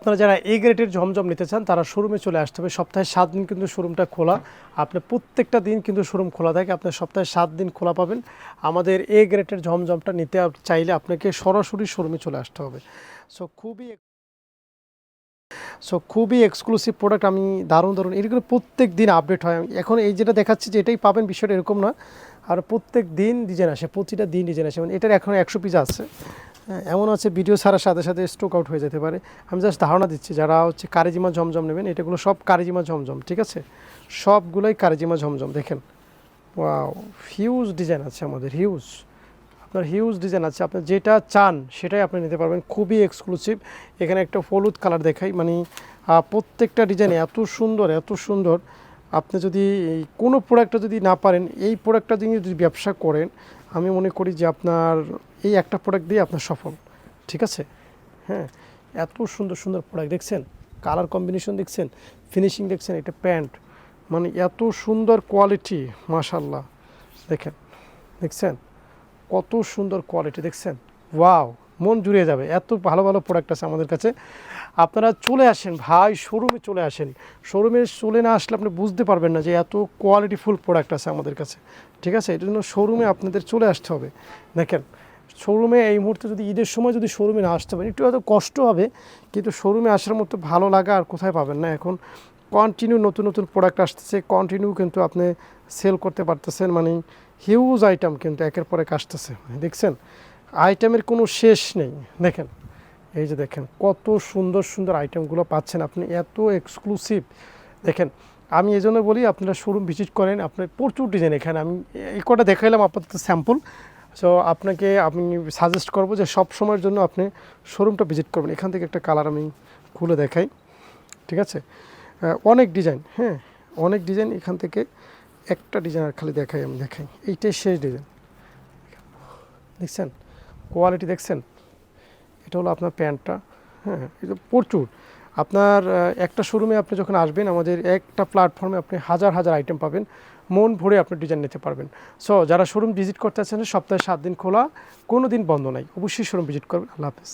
আপনারা যারা এ গ্রেডের ঝমঝম নিতে চান, তারা শোরুমে চলে আসতে হবে। সপ্তাহে সাত দিন কিন্তু শোরুমটা খোলা। আপনি প্রত্যেকটা দিন কিন্তু শোরুম খোলা থাকে। আপনি সপ্তাহে সাত দিন খোলা পাবেন। আমাদের এ গ্রেডের ঝমঝমটা নিতে চাইলে আপনাকে সরাসরি শোরুমে চলে আসতে হবে। সো খুবই সো খুবই এক্সক্লুসিভ প্রোডাক্ট আমি দারুণ দারুণ। এরকম প্রত্যেক দিন আপডেট হয়। এখন এই যেটা দেখাচ্ছি যে এটাই পাবেন, বিষয়টা এরকম না। আর প্রত্যেক দিন ডিজাইন আসে, প্রতিটা দিন ডিজাইন আসে। মানে এটার এখন একশো পিস আছে। এমন আছে ভিডিও ছাড়ার সাথে সাথে স্টক আউট হয়ে যেতে পারে। আমি জাস্ট ধারণা দিচ্ছি, যারা হচ্ছে কারিজিমা ঝমঝম নেবেন, এটাগুলো সব কারিজিমা ঝমঝম, ঠিক আছে? সবগুলোই কারিজিমা ঝমঝম, দেখেন। ওয়াও হিউজ ডিজাইন আছে আমাদের হিউজ আপনার হিউজ ডিজাইন আছে আপনি যেটা চান সেটাই আপনি নিতে পারবেন, খুবই এক্সক্লুসিভ এখানে একটা হলুদ কালার দেখাই মানে প্রত্যেকটা ডিজাইন এত সুন্দর এত সুন্দর। আপনি যদি কোনো প্রোডাক্টটা যদি না পারেন, এই প্রোডাক্টটা দিয়ে যদি ব্যবসা করেন, আমি মনে করি যে আপনার এই একটা প্রোডাক্ট দিয়ে আপনার সফল, ঠিক আছে? হ্যাঁ এত সুন্দর সুন্দর প্রোডাক্ট দেখছেন? কালার কম্বিনেশন দেখছেন? ফিনিশিং দেখছেন? এটা প্যান্ট মানে এত সুন্দর কোয়ালিটি মাশাল্লাহ দেখেন, দেখছেন? কত সুন্দর কোয়ালিটি দেখছেন? ওয়াও মন জুড়িয়ে যাবে। এত ভালো ভালো প্রোডাক্ট আছে আমাদের কাছে। আপনারা চলে আসেন, ভাই শোরুমে চলে আসেন। শোরুমে চলে না আসলে আপনি বুঝতে পারবেন না যে এত কোয়ালিটিফুল প্রোডাক্ট আছে আমাদের কাছে। ঠিক আছে? এটার জন্য শোরুমে আপনাদের চলে আসতে হবে। দেখেন শোরুমে এই মুহূর্তে যদি, ঈদের সময় যদি শোরুমে না আসতে পারেন, একটু হয়তো কষ্ট হবে, কিন্তু শোরুমে আসার মতো ভালো লাগা আর কোথায় পাবেন না। এখন কন্টিনিউ নতুন নতুন প্রোডাক্ট আসতেছে কন্টিনিউ কিন্তু আপনি সেল করতে পারতেছেন মানে হিউজ আইটেম কিন্তু একের পর এক আসতেছে। দেখছেন? আইটেমের কোনো শেষ নেই। দেখেন, এই যে দেখেন, কত সুন্দর সুন্দর আইটেমগুলো পাচ্ছেন আপনি, এত এক্সক্লুসিভ দেখেন, আমি এই জন্য বলি, আপনারা শোরুম ভিজিট করেন, আপনার প্রচুর ডিজাইন এখানে। আমি এই কটা দেখাইলাম আপাতত স্যাম্পল সো আপনাকে আমি সাজেস্ট করব যে সব সময়ের জন্য আপনি শোরুমটা ভিজিট করবেন। এখান থেকে একটা কালার আমি খুলে দেখাই। ঠিক আছে? অনেক ডিজাইন হ্যাঁ অনেক ডিজাইন এখান থেকে একটা ডিজাইন আর খালি দেখাই, আমি দেখাই। এইটাই শেষ ডিজাইন দেখছেন? কোয়ালিটি দেখছেন? এটা হলো আপনার প্যান্টটা। হ্যাঁ এটা প্রচুর। আপনার একটা শোরুমে আপনি যখন আসবেন, আমাদের একটা প্ল্যাটফর্মে আপনি হাজার হাজার আইটেম পাবেন। মন ভরে আপনি ডিজাইন নিতে পারবেন। সো যারা শোরুম ভিজিট করতে চাচ্ছেন, সপ্তাহে সাত দিন খোলা, কোনো দিন বন্ধ নাই। অবশ্যই শোরুম ভিজিট করবেন। আল্লাহ হাফেজ।